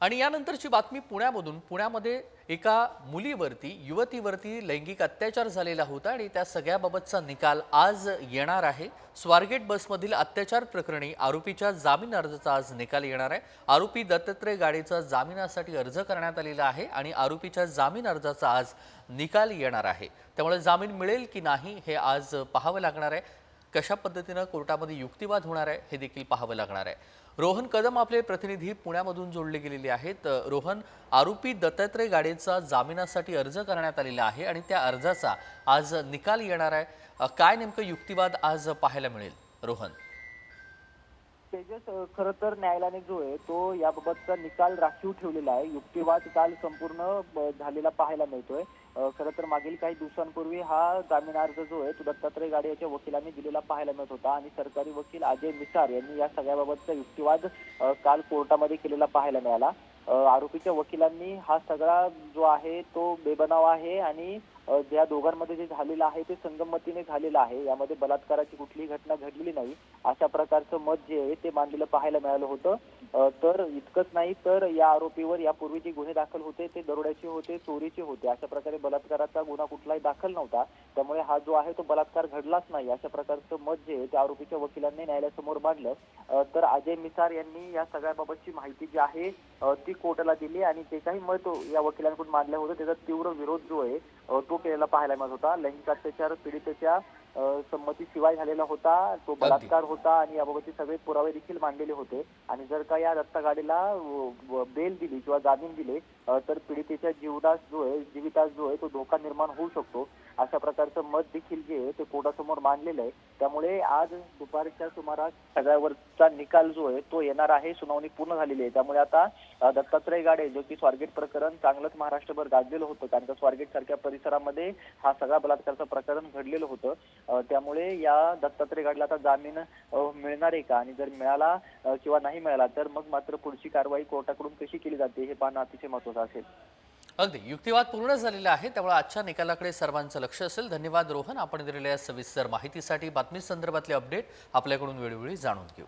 आणि यानंतरची बातमी पुण्यामधून. पुण्यामध्ये एका मुलीवरती युवतीवरती लैंगिक अत्याचार झालेला होता आणि त्या सगळ्याबाबतचा निकाल आज येणार आहे. स्वारगेट बसमधील अत्याचार प्रकरणी आरोपीच्या जामीन अर्जाचा आज निकाल येणार आहे. आरोपी दत्तात्रय गाडेचा जामिनासाठी अर्ज करण्यात आलेला आहे आणि आरोपीच्या जामीन अर्जाचा आज निकाल येणार आहे. त्यामुळे जामीन मिळेल की नाही हे आज पाहावं लागणार आहे. कशा पद्धतीनं कोर्टामध्ये युक्तिवाद होणार आहे हे देखील पाहावं लागणार आहे. रोहन कदम आपले प्रतिनिधी पुण्यामधून जोडले गेलेले आहेत. रोहन आरोपी दत्तात्रय गाडेचा जामिनासाठी अर्ज करण्यात आलेला आहे आणि त्या अर्जाचा आज निकाल येणार आहे. काय नेमकं युक्तिवाद आज पाहायला मिळेल? रोहन. तेजस खरं तर न्यायालयाने जो आहे तो याबाबतचा निकाल राखीव ठेवलेला आहे. युक्तिवाद काल संपूर्ण ब- झालेला पाहायला मिळतोय. अ, खरं तर मागील काही दिवसांपूर्वी हा जामीन अर्ज जो आहे तो दत्तात्रय गाडे याच्या वकिलांनी दिलेला पाहायला मिळत होता आणि सरकारी वकील अजय मिसार यांनी या सगळ्याबाबतचा युक्तिवाद काल कोर्टामध्ये केलेला पाहायला मिळाला. आरोपीच्या वकिलांनी हा सगळा जो आहे तो बेबनाव आहे आणि या ज्या दोघांमध्ये जे झालेलं आहे ते संगमतीने झालेलं आहे. यामध्ये बलात्काराची कुठलीही घटना घडलेली नाही. अशा प्रकारचं मत जे आहे ते मांडलेलं पाहायला मिळालं होतं. तर इतकंच नाही तर या आरोपीवर यापूर्वी जे गुन्हे दाखल होते ते दरोड्याचे होते चोरीचे होते. अशा प्रकारे बलात्काराचा गुन्हा कुठलाही दाखल नव्हता. त्यामुळे हा जो आहे तो बलात्कार घडलाच नाही. अशा प्रकारचं मत जे आहे त्या आरोपीच्या वकिलांनी न्यायालयासमोर मांडलं. तर अजय मिसार यांनी या सगळ्याबाबतची माहिती जी आहे ती कोर्टाला दिली आणि जे काही मत या वकिलांकडून मांडलं होतं त्याचा तीव्र विरोध जो आहे तो केलेला पाहायला मिळत होता लैंगिक अत्याचार पीडितेच्या संमतीशिवाय झालेला होता तो बलात्कार होता आणि याबाबतचे सगळे पुरावे देखील मांडलेले होते. आणि जर का या दत्ता गाडीला व- व- बेल दिली किंवा जामीन दिले तर पीडितेच्या जीवनास जो आहे जीवितास जो आहे तो धोका निर्माण होऊ शकतो. अशा प्रकारचं मत देखील जे आहे ते कोर्टासमोर मांडलेलं आहे. त्यामुळे आज दुपारच्या सुमारास सगळ्यावरचा निकाल जो आहे तो येणार आहे. सुनावणी पूर्ण झालेली आहे. त्यामुळे आता दत्तात्रय गाडे जो की स्वारगेट प्रकरण चांगलंच महाराष्ट्रभर गाजलेलं होतं. कारण का स्वारगेट सारख्या परिसरामध्ये हा सगळा बलात्कारचं प्रकरण घडलेलं होतं. त्यामुळे या दत्तात्रय गाडला आता जामीन मिळणार आहे का? आणि जर मिळाला किंवा नाही मिळाला तर मग मात्र पुढची कारवाई कोर्टाकडून कशी केली जाते हे पाहणं अतिशय महत्वाचं असेल. अगदी. युक्तिवाद पूर्ण झालेला आहे त्यामुळे आजच्या निकालाकडे सर्वांचं लक्ष असेल. धन्यवाद रोहन. आपण दिलेल्या सविस्तर माहितीसाठी बातमी संदर्भातले अपडेट आपल्याकडून वेळोवेळी जाणून घेऊ.